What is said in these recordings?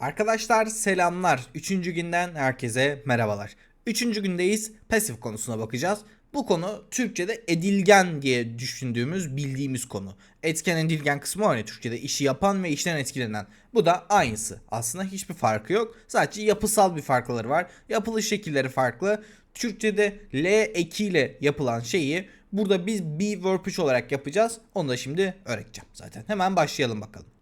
Arkadaşlar selamlar. Üçüncü günden herkese merhabalar. Üçüncü gündeyiz. Pasif konusuna bakacağız. Bu konu Türkçe'de edilgen diye düşündüğümüz, bildiğimiz konu. Etken edilgen kısmı öyle Türkçe'de işi yapan ve işten etkilenen. Bu da aynısı. Aslında hiçbir farkı yok. Sadece yapısal bir farkları var. Yapılış şekilleri farklı. Türkçe'de L ekiyle yapılan şeyi burada biz be verb 3 olarak yapacağız. Onu da şimdi öğreteceğim zaten. Hemen başlayalım bakalım.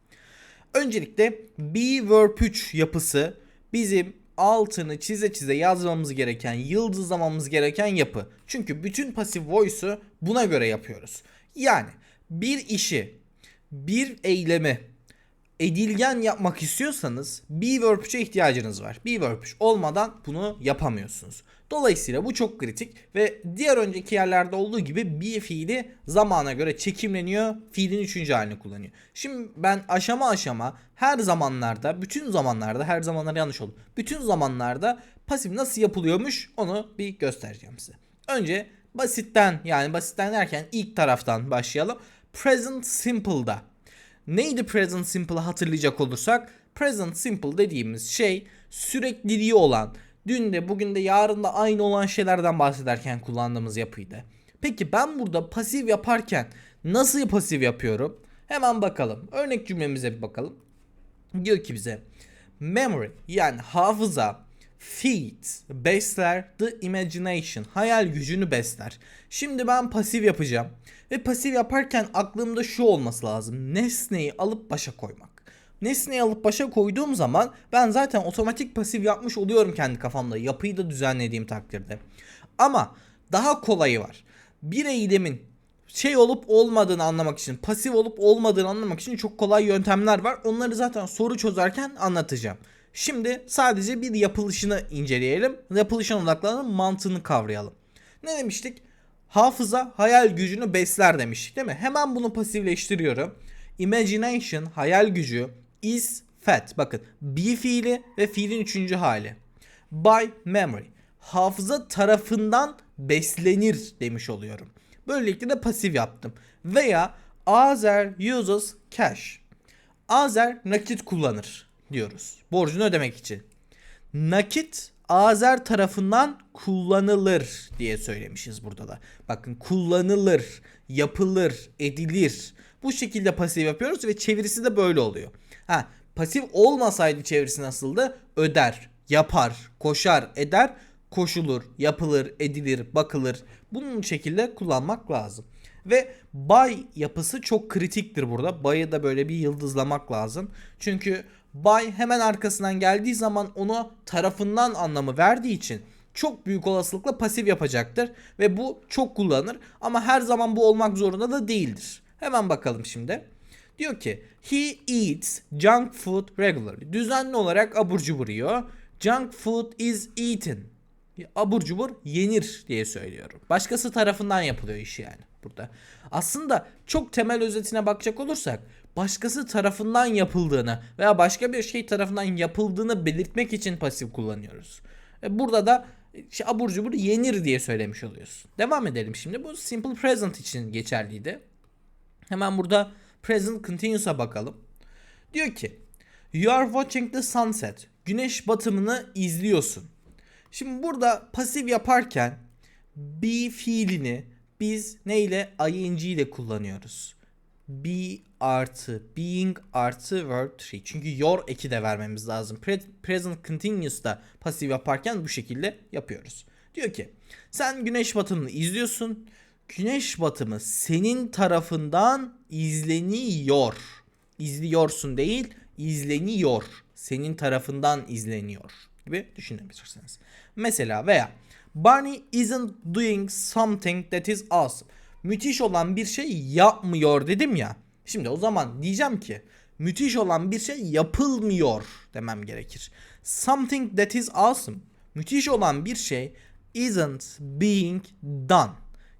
Öncelikle be verb 3 yapısı bizim altını çize çize yazmamız gereken, yıldızlamamız gereken yapı. Çünkü bütün pasif voice'u buna göre yapıyoruz. Yani bir işi, bir eylemi edilgen yapmak istiyorsanız be verb 3'e ihtiyacınız var. Be verb 3 olmadan bunu yapamıyorsunuz. Dolayısıyla bu çok kritik ve diğer önceki yerlerde olduğu gibi be fiili zamana göre çekimleniyor. Fiilin üçüncü halini kullanıyor. Şimdi ben aşama aşama her zamanlarda, bütün zamanlarda, her zamanlar yanlış oldu. Bütün zamanlarda pasif nasıl yapılıyormuş onu bir göstereceğim size. Önce basitten yani basitten derken ilk taraftan başlayalım. Present Simple'da Neydi present simple'ı hatırlayacak olursak? Present simple dediğimiz şey sürekliliği olan, dün de bugün de yarın da aynı olan şeylerden bahsederken kullandığımız yapıydı. Peki ben burada pasif yaparken nasıl pasif yapıyorum? Hemen bakalım. Örnek cümlemize bir bakalım. Diyor ki bize memory yani hafıza feeds besler the imagination hayal gücünü besler. Şimdi ben pasif yapacağım ve pasif yaparken aklımda şu olması lazım. Nesneyi alıp başa koymak. Nesneyi alıp başa koyduğum zaman ben zaten otomatik pasif yapmış oluyorum kendi kafamda. Yapıyı da düzenlediğim takdirde. Ama daha kolayı var. Bir eylemin şey olup olmadığını anlamak için, pasif olup olmadığını anlamak için çok kolay yöntemler var. Onları zaten soru çözerken anlatacağım. Şimdi sadece bir yapılışını inceleyelim. Yapılışına odaklanalım, mantığını kavrayalım. Ne demiştik? Hafıza hayal gücünü besler demiştik değil mi? Hemen bunu pasifleştiriyorum. Imagination hayal gücü is fat. Bakın be fiili ve fiilin üçüncü hali. By memory. Hafıza tarafından beslenir demiş oluyorum. Böylelikle de pasif yaptım. Veya Azer uses cash. Azer nakit kullanır diyoruz. Borcunu ödemek için. Nakit Azer tarafından kullanılır diye söylemişiz burada da. Bakın kullanılır, yapılır, edilir. Bu şekilde pasif yapıyoruz ve çevirisi de böyle oluyor. Ha, pasif olmasaydı çevirisi nasıldı? Öder, yapar, koşar, eder, koşulur, yapılır, edilir, bakılır. Bunun şekilde kullanmak lazım. Ve by yapısı çok kritiktir burada. By'ı da böyle bir yıldızlamak lazım. Çünkü by hemen arkasından geldiği zaman onu tarafından anlamı verdiği için çok büyük olasılıkla pasif yapacaktır. Ve bu çok kullanılır ama her zaman bu olmak zorunda da değildir. Hemen bakalım şimdi. Diyor ki he eats junk food regularly. Düzenli olarak abur cubur yiyor. Junk food is eaten. Abur cubur yenir diye söylüyorum. Başkası tarafından yapılıyor iş yani burada. Aslında çok temel özetine bakacak olursak başkası tarafından yapıldığını veya başka bir şey tarafından yapıldığını belirtmek için pasif kullanıyoruz. E, Burada da işte abur cubur yenir diye söylemiş oluyorsun. Devam edelim şimdi. Bu simple present için geçerliydi. Hemen burada present continuous'a bakalım. Diyor ki You are watching the sunset. Güneş batımını izliyorsun. Şimdi burada pasif yaparken be fiilini biz neyle ing ile kullanıyoruz. Be artı being artı verb 3. Çünkü your eki de vermemiz lazım. Pre- present continuous'ta pasif yaparken bu şekilde yapıyoruz. Diyor ki sen güneş batımını izliyorsun. Güneş batımı senin tarafından izleniyor. İzliyorsun değil, izleniyor. Senin tarafından izleniyor gibi düşünebilirsiniz. Mesela veya Barney isn't doing something that is awesome. Müthiş olan bir şey yapmıyor dedim ya. Şimdi o zaman diyeceğim ki müthiş olan bir şey yapılmıyor demem gerekir. Something that is awesome. Müthiş olan bir şey isn't being done.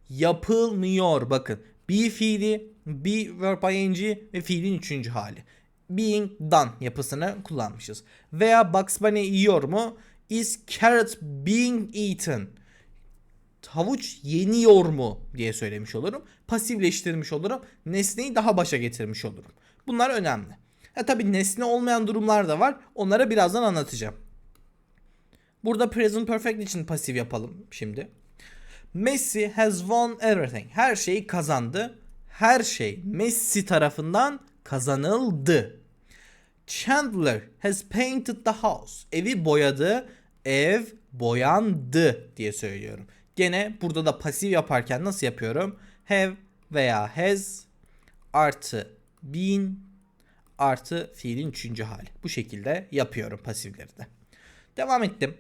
Yapılmıyor bakın. Be fiili, be verb ing ve fiilin üçüncü hali. Being done yapısını kullanmışız. Veya Bugs Bunny yiyor mu? Is carrot being eaten? Havuç yeniyor mu diye söylemiş olurum. Pasifleştirmiş olurum. Nesneyi daha başa getirmiş olurum. Bunlar önemli. Ya tabii nesne olmayan durumlar da var. Onlara birazdan anlatacağım. Burada present perfect için pasif yapalım şimdi. Messi has won everything. Her şeyi kazandı. Her şey Messi tarafından kazanıldı. Chandler has painted the house. Evi boyadı. Ev boyandı diye söylüyorum. Gene burada da pasif yaparken nasıl yapıyorum? Have veya has artı been artı fiilin üçüncü hali. Bu şekilde yapıyorum pasifleri de. Devam ettim.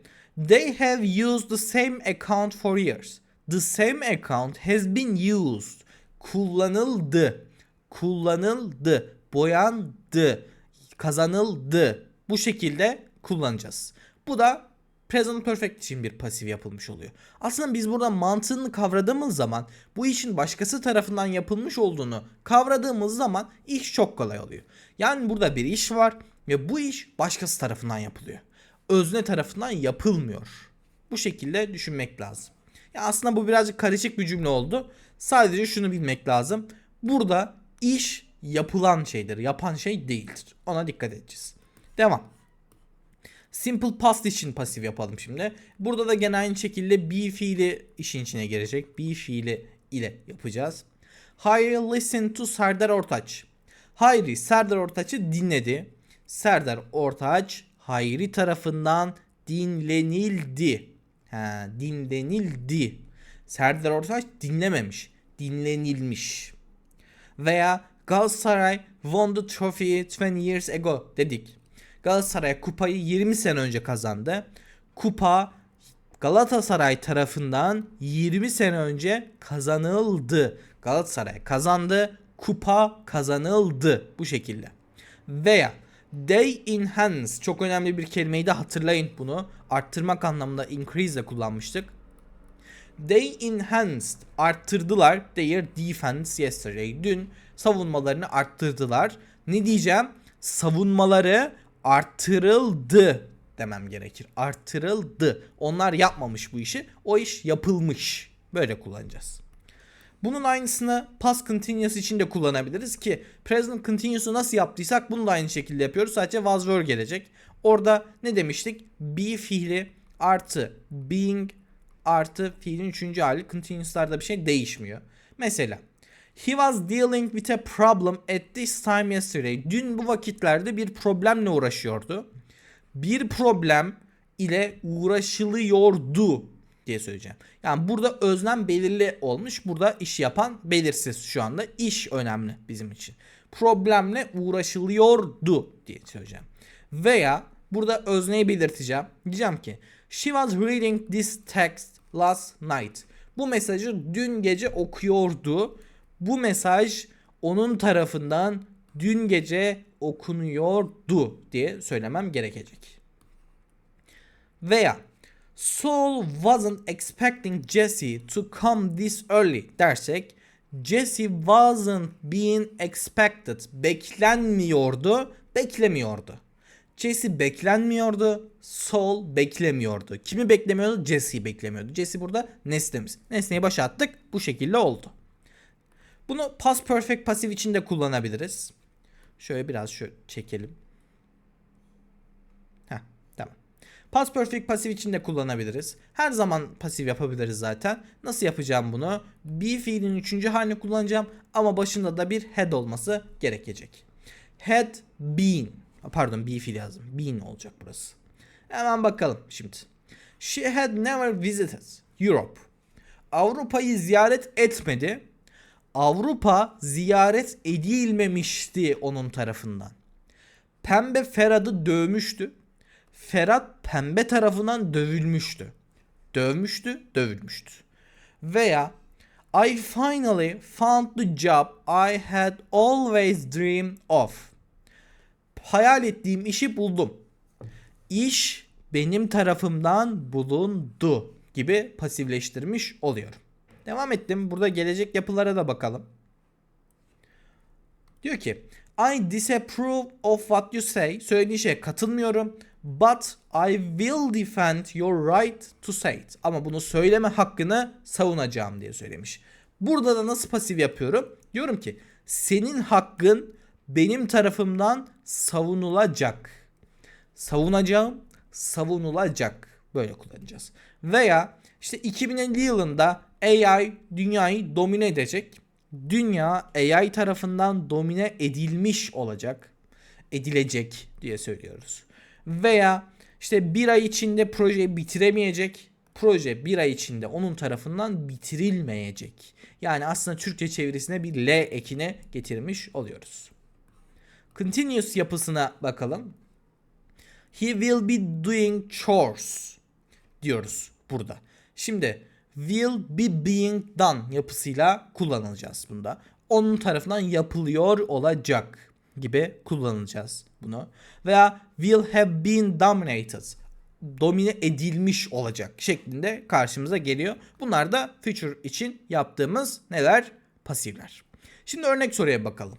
They have used the same account for years. The same account has been used. Kullanıldı. Kullanıldı. Boyandı. Kazanıldı. Bu şekilde kullanacağız. Bu da present perfect için bir pasif yapılmış oluyor. Aslında biz burada mantığını kavradığımız zaman bu işin başkası tarafından yapılmış olduğunu kavradığımız zaman iş çok kolay oluyor. Yani burada bir iş var ve bu iş başkası tarafından yapılıyor. Özne tarafından yapılmıyor. Bu şekilde düşünmek lazım. Ya aslında bu birazcık karışık bir cümle oldu. Sadece şunu bilmek lazım. Burada iş yapılan şeydir. Yapan şey değildir. Ona dikkat edeceğiz. Devam. Simple past için pasif yapalım şimdi. Burada da gene aynı şekilde be fiili işin içine girecek. Be fiili ile yapacağız. Hayri listen to Serdar Ortaç. Hayri Serdar Ortaç'ı dinledi. Serdar Ortaç Hayri tarafından dinlenildi. Ha, dinlenildi. Serdar Ortaç dinlememiş. Dinlenilmiş. Veya Galatasaray won the trophy 20 years ago dedik. Galatasaray kupayı 20 sene önce kazandı. Kupa Galatasaray tarafından 20 sene önce kazanıldı. Galatasaray kazandı. Kupa kazanıldı. Bu şekilde. Veya they enhance çok önemli bir kelimeyi de hatırlayın bunu. Arttırmak anlamında increase ile kullanmıştık. They enhanced arttırdılar their defense yesterday. Dün savunmalarını arttırdılar. Ne diyeceğim? Savunmaları arttırıldı demem gerekir. Arttırıldı. Onlar yapmamış bu işi. O iş yapılmış. Böyle kullanacağız. Bunun aynısını past continuous için de kullanabiliriz ki present continuous'u nasıl yaptıysak bunu da aynı şekilde yapıyoruz. Sadece was were gelecek. Orada ne demiştik? Be fiili artı being artı fiilin üçüncü hali continuous'larda bir şey değişmiyor. Mesela He was dealing with a problem at this time yesterday. Dün bu vakitlerde bir problemle uğraşıyordu. Bir problem ile uğraşılıyordu diye söyleyeceğim. Yani burada özlem belirli olmuş. Burada iş yapan belirsiz şu anda. İş önemli bizim için. Problemle uğraşılıyordu diye söyleyeceğim. Veya burada özneyi belirteceğim. Diyeceğim ki She was reading this text last night. Bu mesajı dün gece okuyordu. Bu mesaj onun tarafından dün gece okunuyordu diye söylemem gerekecek. Veya Saul wasn't expecting Jesse to come this early dersek Jesse wasn't being expected. Beklenmiyordu, beklemiyordu. Jesse beklenmiyordu, Saul beklemiyordu. Kimi beklemiyordu? Jesse'yi beklemiyordu. Jesse burada nesnemiz. Nesneyi başa attık. Bu şekilde oldu. Bunu past perfect pasif için de kullanabiliriz. Şöyle biraz şu çekelim. Heh, tamam. Past perfect pasif için de kullanabiliriz. Her zaman pasif yapabiliriz zaten. Nasıl yapacağım bunu? Be fiilin üçüncü halini kullanacağım ama başında da bir had olması gerekecek. Had been. Pardon be fiil yazdım. Been olacak burası. Hemen bakalım şimdi. She had never visited Europe. Avrupa'yı ziyaret etmedi. Avrupa ziyaret edilmemişti onun tarafından. Pembe Ferhat'ı dövmüştü. Ferhat pembe tarafından dövülmüştü. Dövmüştü, dövülmüştü. Veya I finally found the job I had always dreamed of. Hayal ettiğim işi buldum. İş benim tarafımdan bulundu gibi pasifleştirmiş oluyorum. Devam ettim. Burada gelecek yapılara da bakalım. Diyor ki I disapprove of what you say. Söylediği şeye katılmıyorum. But I will defend your right to say it. Ama bunu söyleme hakkını savunacağım diye söylemiş. Burada da nasıl pasif yapıyorum? Diyorum ki senin hakkın benim tarafımdan savunulacak. Savunacağım, savunulacak. Böyle kullanacağız. Veya işte 2050 yılında AI dünyayı domine edecek. Dünya AI tarafından domine edilmiş olacak. Edilecek diye söylüyoruz. Veya işte bir ay içinde projeyi bitiremeyecek. Proje bir ay içinde onun tarafından bitirilmeyecek. Yani aslında Türkçe çevirisine bir L ekine getirmiş oluyoruz. Continuous yapısına bakalım. He will be doing chores diyoruz burada. Şimdi will be being done yapısıyla kullanılacağız bunda. Onun tarafından yapılıyor olacak gibi kullanacağız bunu. Veya will have been dominated domine edilmiş olacak şeklinde karşımıza geliyor. Bunlar da future için yaptığımız neler? Pasifler. Şimdi örnek soruya bakalım.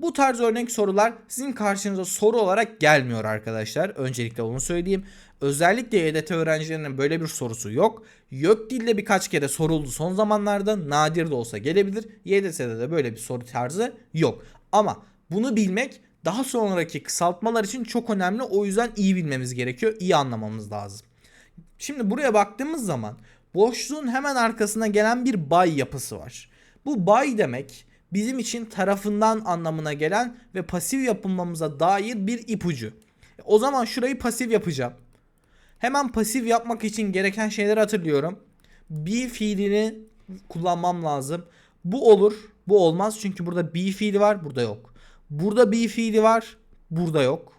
Bu tarz örnek sorular sizin karşınıza soru olarak gelmiyor arkadaşlar. Öncelikle onu söyleyeyim. Özellikle YDT öğrencilerinin böyle bir sorusu yok. Yok dilde birkaç kere soruldu son zamanlarda. Nadir de olsa gelebilir. YDT'de de böyle bir soru tarzı yok. Ama bunu bilmek daha sonraki kısaltmalar için çok önemli. O yüzden iyi bilmemiz gerekiyor. iyi anlamamız lazım. Şimdi buraya baktığımız zaman boşluğun hemen arkasına gelen bir bay yapısı var. Bu bay demek bizim için tarafından anlamına gelen ve pasif yapılmamıza dair bir ipucu. O zaman şurayı pasif yapacağım. Hemen pasif yapmak için gereken şeyleri hatırlıyorum. Be fiilini kullanmam lazım. Bu olur, bu olmaz çünkü burada be fiili var, burada yok. Burada be fiili var, burada yok.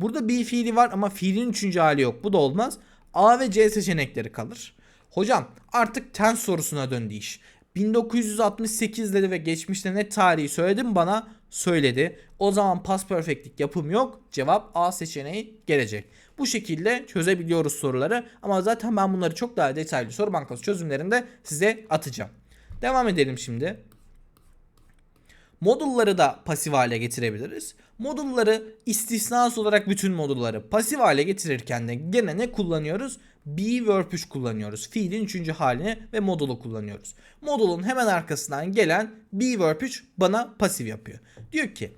Burada be fiili var ama fiilin üçüncü hali yok. Bu da olmaz. A ve C seçenekleri kalır. Hocam artık ten sorusuna döndü iş. 1968 dedi ve geçmişte ne tarihi söyledim bana söyledi. O zaman past perfectlik yapım yok. Cevap A seçeneği gelecek. Bu şekilde çözebiliyoruz soruları ama zaten ben bunları çok daha detaylı soru bankası çözümlerinde size atacağım. Devam edelim şimdi. Modulları da pasif hale getirebiliriz. Modulları istisnası olarak bütün modulları pasif hale getirirken de gene ne kullanıyoruz? Be verb 3 kullanıyoruz. Fiilin 3. halini ve modulu kullanıyoruz. Modulun hemen arkasından gelen be verb 3 bana pasif yapıyor. Diyor ki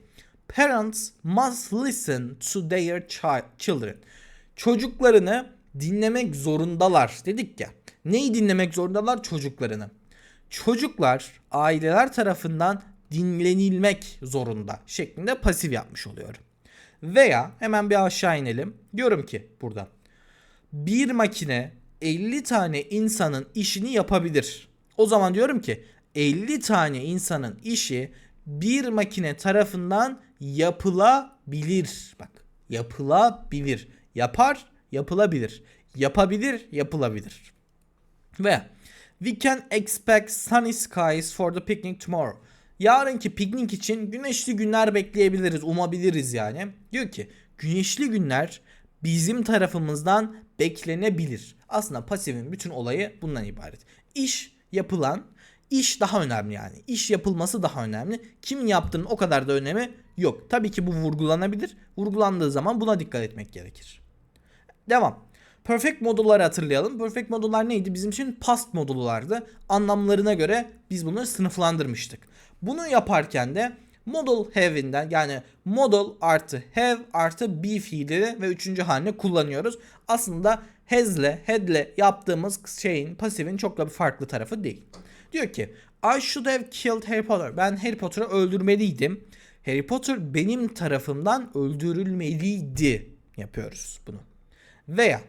Parents must listen to their children. Çocuklarını dinlemek zorundalar dedik ya. Neyi dinlemek zorundalar? Çocuklarını. Çocuklar aileler tarafından dinlenilmek zorunda şeklinde pasif yapmış oluyorum. Veya hemen bir aşağı inelim. Diyorum ki burada bir makine 50 tane insanın işini yapabilir. O zaman diyorum ki 50 tane insanın işi bir makine tarafından yapılabilir. Bak yapılabilir. Yapar, yapılabilir. Yapabilir, yapılabilir. Ve we can expect sunny skies for the picnic tomorrow. Yarınki piknik için güneşli günler bekleyebiliriz, umabiliriz yani. Diyor ki güneşli günler bizim tarafımızdan beklenebilir. Aslında pasifin bütün olayı bundan ibaret. İş yapılan, iş daha önemli yani. İş yapılması daha önemli. Kimin yaptığının o kadar da önemi yok. Tabii ki bu vurgulanabilir. Vurgulandığı zaman buna dikkat etmek gerekir. Devam. Perfect modulları hatırlayalım. Perfect modullar neydi? Bizim için past modullardı. Anlamlarına göre biz bunları sınıflandırmıştık. Bunu yaparken de model have'inden yani model artı have artı be fiili ve üçüncü halini kullanıyoruz. Aslında has'le had'le yaptığımız şeyin pasifin çok da bir farklı tarafı değil. Diyor ki I should have killed Harry Potter. Ben Harry Potter'ı öldürmeliydim. Harry Potter benim tarafımdan öldürülmeliydi yapıyoruz bunu. Veya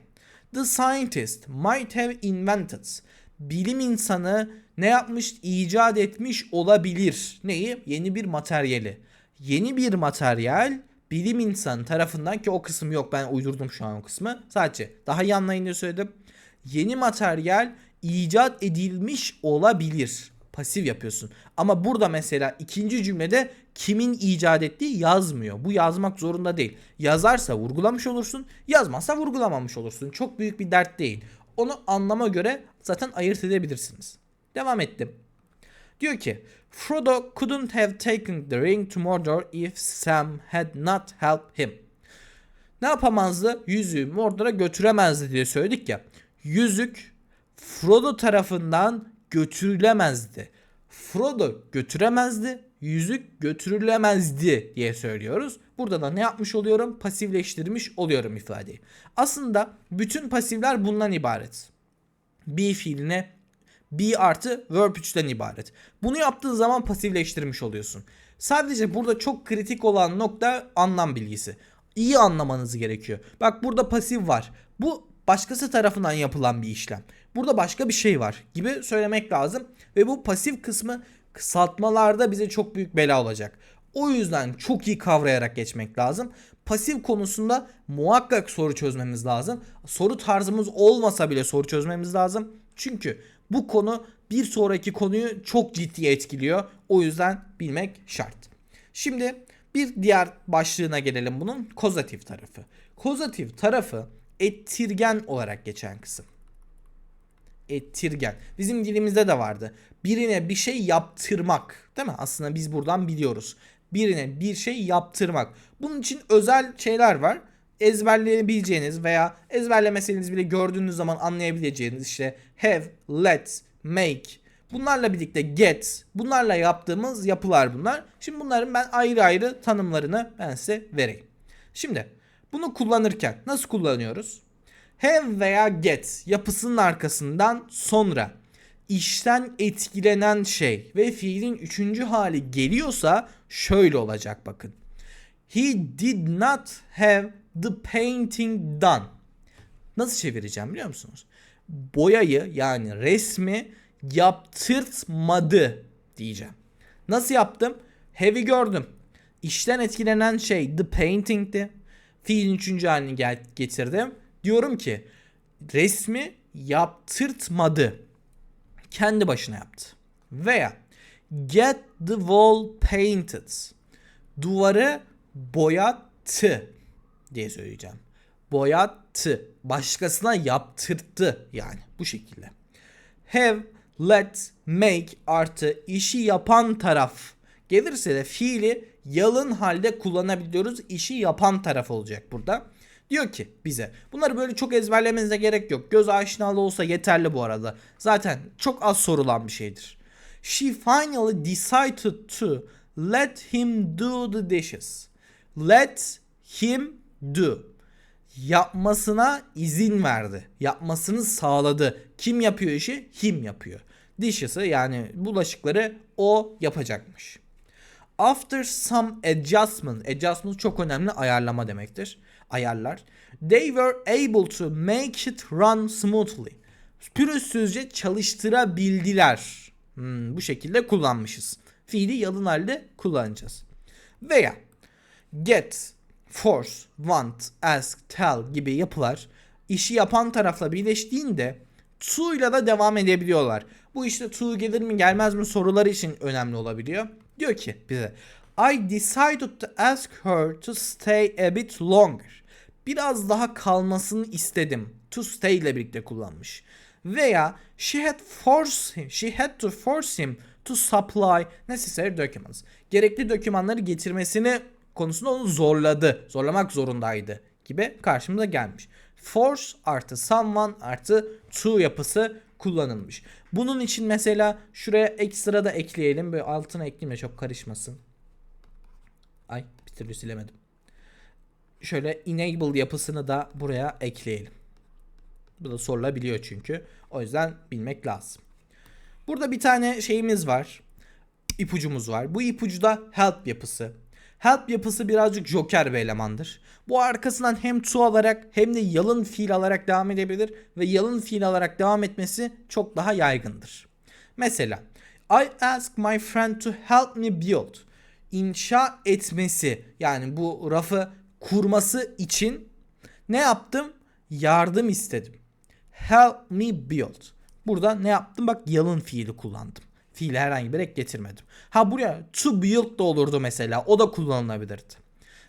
The scientist might have invented. Bilim insanı ne yapmış? İcat etmiş olabilir. Neyi? Yeni bir materyali. Yeni bir materyal bilim insanı tarafından ki o kısım yok ben uydurdum şu an o kısmı. Sadece daha iyi anlayın diye söyledim. Yeni materyal icat edilmiş olabilir. Pasif yapıyorsun. Ama burada mesela ikinci cümlede kimin icat ettiği yazmıyor. Bu yazmak zorunda değil. Yazarsa vurgulamış olursun, yazmazsa vurgulamamış olursun. Çok büyük bir dert değil. Onu anlama göre zaten ayırt edebilirsiniz. Devam ettim. Diyor ki Frodo couldn't have taken the ring to Mordor if Sam had not helped him. Ne yapamazdı? Yüzüğü Mordor'a götüremezdi diye söyledik ya. Yüzük Frodo tarafından götürülemezdi. Frodo götüremezdi. Yüzük götürülemezdi diye söylüyoruz. Burada da ne yapmış oluyorum? Pasifleştirmiş oluyorum ifadeyi. Aslında bütün pasifler bundan ibaret. Be fiiline be artı verb 3'ten ibaret. Bunu yaptığın zaman pasifleştirmiş oluyorsun. Sadece burada çok kritik olan nokta anlam bilgisi. İyi anlamanız gerekiyor. Bak burada pasif var. Bu başkası tarafından yapılan bir işlem. Burada başka bir şey var gibi söylemek lazım. Ve bu pasif kısmı kısaltmalarda bize çok büyük bela olacak. O yüzden çok iyi kavrayarak geçmek lazım. Pasif konusunda muhakkak soru çözmemiz lazım. Soru tarzımız olmasa bile soru çözmemiz lazım. Çünkü bu konu bir sonraki konuyu çok ciddi etkiliyor. O yüzden bilmek şart. Şimdi bir diğer başlığına gelelim bunun kozatif tarafı. Kozatif tarafı ettirgen olarak geçen kısım. Ettirgen. Bizim dilimizde de vardı. Birine bir şey yaptırmak. Değil mi? Aslında biz buradan biliyoruz. Birine bir şey yaptırmak. Bunun için özel şeyler var. Ezberleyebileceğiniz veya ezberlemeseniz bile gördüğünüz zaman anlayabileceğiniz işte have, let, make, Bunlarla birlikte get, bunlarla yaptığımız yapılar bunlar. Şimdi bunların ben ayrı ayrı tanımlarını ben size vereyim. Şimdi bunu kullanırken nasıl kullanıyoruz? Have veya get yapısının arkasından sonra işten etkilenen şey ve fiilin üçüncü hali geliyorsa şöyle olacak bakın. He did not have the painting done. Nasıl çevireceğim biliyor musunuz? Boyayı yani resmi yaptırtmadı diyeceğim. Nasıl yaptım? Have'i gördüm. İşten etkilenen şey the painting'ti. Fiilin üçüncü halini getirdim. Diyorum ki resmi yaptırtmadı. Kendi başına yaptı. Veya get the wall painted. Duvarı boyattı diye söyleyeceğim. Boyattı. Başkasına yaptırttı yani bu şekilde. Have, let, make artı işi yapan taraf gelirse de fiili yalın halde kullanabiliyoruz. İşi yapan taraf olacak burada. Diyor ki bize bunları böyle çok ezberlemenize gerek yok. Göz aşinalı olsa yeterli bu arada. Zaten çok az sorulan bir şeydir. She finally decided to let him do the dishes. Let him do. Yapmasına izin verdi. Yapmasını sağladı. Kim yapıyor işi? Him yapıyor. Dishes'ı yani bulaşıkları o yapacakmış. After some adjustment, adjustment çok önemli ayarlama demektir. Ayarlar. They were able to make it run smoothly. Pürüzsüzce çalıştırabildiler. Hmm, bu şekilde kullanmışız. Fiili yalın halde kullanacağız. Veya get, force, want, ask, tell gibi yapılar işi yapan tarafla birleştiğinde to ile de devam edebiliyorlar. Bu işte to gelir mi gelmez mi soruları için önemli olabiliyor. Diyor ki bize I decided to ask her to stay a bit longer. Biraz daha kalmasını istedim. To stay ile birlikte kullanmış. Veya she had forced him, she had to force him to supply necessary documents. Gerekli dokümanları getirmesini konusunda onu zorladı. Zorlamak zorundaydı gibi karşımıza gelmiş. Force artı someone artı to yapısı kullanılmış. Bunun için mesela şuraya ekstra da ekleyelim. Böyle altına ekleyeyim de çok karışmasın. Ay bir türlü silemedim. Şöyle enable yapısını da buraya ekleyelim. Bu da sorulabiliyor çünkü. O yüzden bilmek lazım. Burada bir tane şeyimiz var. İpucumuz var. Bu ipucu da help yapısı. Help yapısı birazcık joker bir elemandır. Bu arkasından hem to alarak hem de yalın fiil alarak devam edebilir ve yalın fiil alarak devam etmesi çok daha yaygındır. Mesela I ask my friend to help me build. İnşa etmesi yani bu rafı kurması için ne yaptım? Yardım istedim. Help me build. Burada ne yaptım? Bak yalın fiili kullandım. Fiile herhangi bir ek getirmedim. Ha buraya to build da olurdu mesela. O da kullanılabilirdi.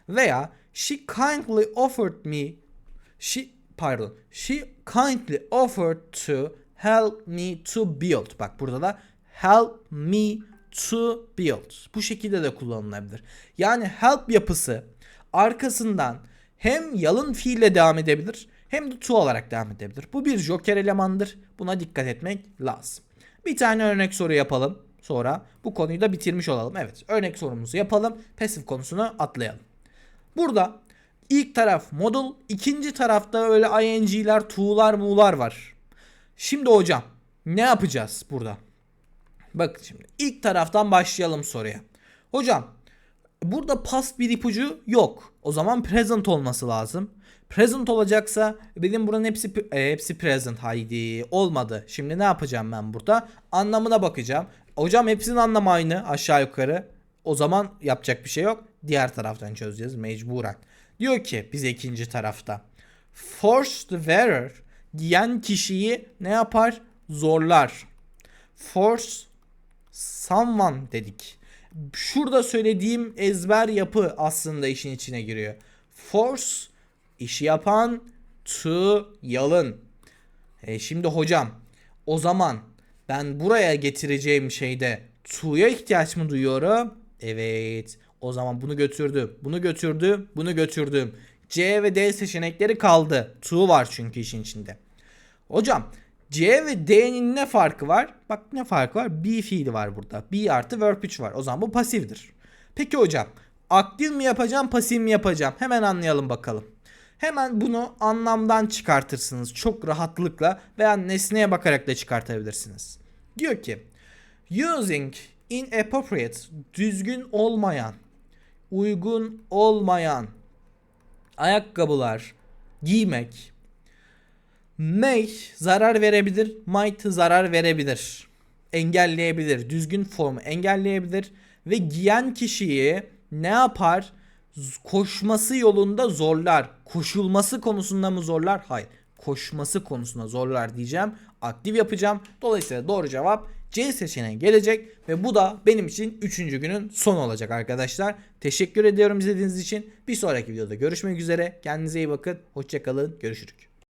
Veya she kindly offered me she pardon she kindly offered to help me to build. Bak burada da help me to build. Bu şekilde de kullanılabilir. Yani help yapısı arkasından hem yalın fiille devam edebilir hem de to olarak devam edebilir. Bu bir joker elemandır. Buna dikkat etmek lazım. Bir tane örnek soru yapalım. sonra bu konuyu da bitirmiş olalım. Evet örnek sorumuzu yapalım. Pasif konusunu atlayalım. Burada ilk taraf model, ikinci tarafta öyle ing'ler, to'lar, mu'lar var. Şimdi hocam ne yapacağız burada? Bakın şimdi ilk taraftan başlayalım soruya. Hocam burada past bir ipucu yok. O zaman present olması lazım. Present olacaksa benim buranın hepsi e, hepsi present haydi olmadı. Şimdi ne yapacağım ben burada? Anlamına bakacağım. Hocam hepsinin anlamı aynı aşağı yukarı. O zaman yapacak bir şey yok. Diğer taraftan çözeceğiz mecburen. Diyor ki bize ikinci tarafta. Forced wearer giyen kişiyi ne yapar? Zorlar. Force someone dedik. Şurada söylediğim ezber yapı aslında işin içine giriyor. Force işi yapan to yalın. E şimdi hocam o zaman ben buraya getireceğim şeyde to'ya ihtiyaç mı duyuyorum? Evet. O zaman bunu götürdü. Bunu götürdü. Bunu götürdüm. C ve D seçenekleri kaldı. To var çünkü işin içinde. Hocam C ve D'nin ne farkı var? Bak ne farkı var? Be fiili var burada. Be artı verb 3 var. O zaman bu pasifdir. Peki hocam aktif mi yapacağım pasif mi yapacağım? Hemen anlayalım bakalım. Hemen bunu anlamdan çıkartırsınız çok rahatlıkla veya nesneye bakarak da çıkartabilirsiniz. Diyor ki using inappropriate düzgün olmayan uygun olmayan ayakkabılar giymek may zarar verebilir, might zarar verebilir. Engelleyebilir, düzgün formu engelleyebilir ve giyen kişiyi ne yapar? Koşması yolunda zorlar. Koşulması konusunda mı zorlar? Hayır. Koşması konusunda zorlar diyeceğim. Aktif yapacağım. Dolayısıyla doğru cevap C seçeneği gelecek ve bu da benim için 3. günün sonu olacak arkadaşlar. Teşekkür ediyorum izlediğiniz için. Bir sonraki videoda görüşmek üzere. Kendinize iyi bakın. Hoşçakalın. Görüşürük.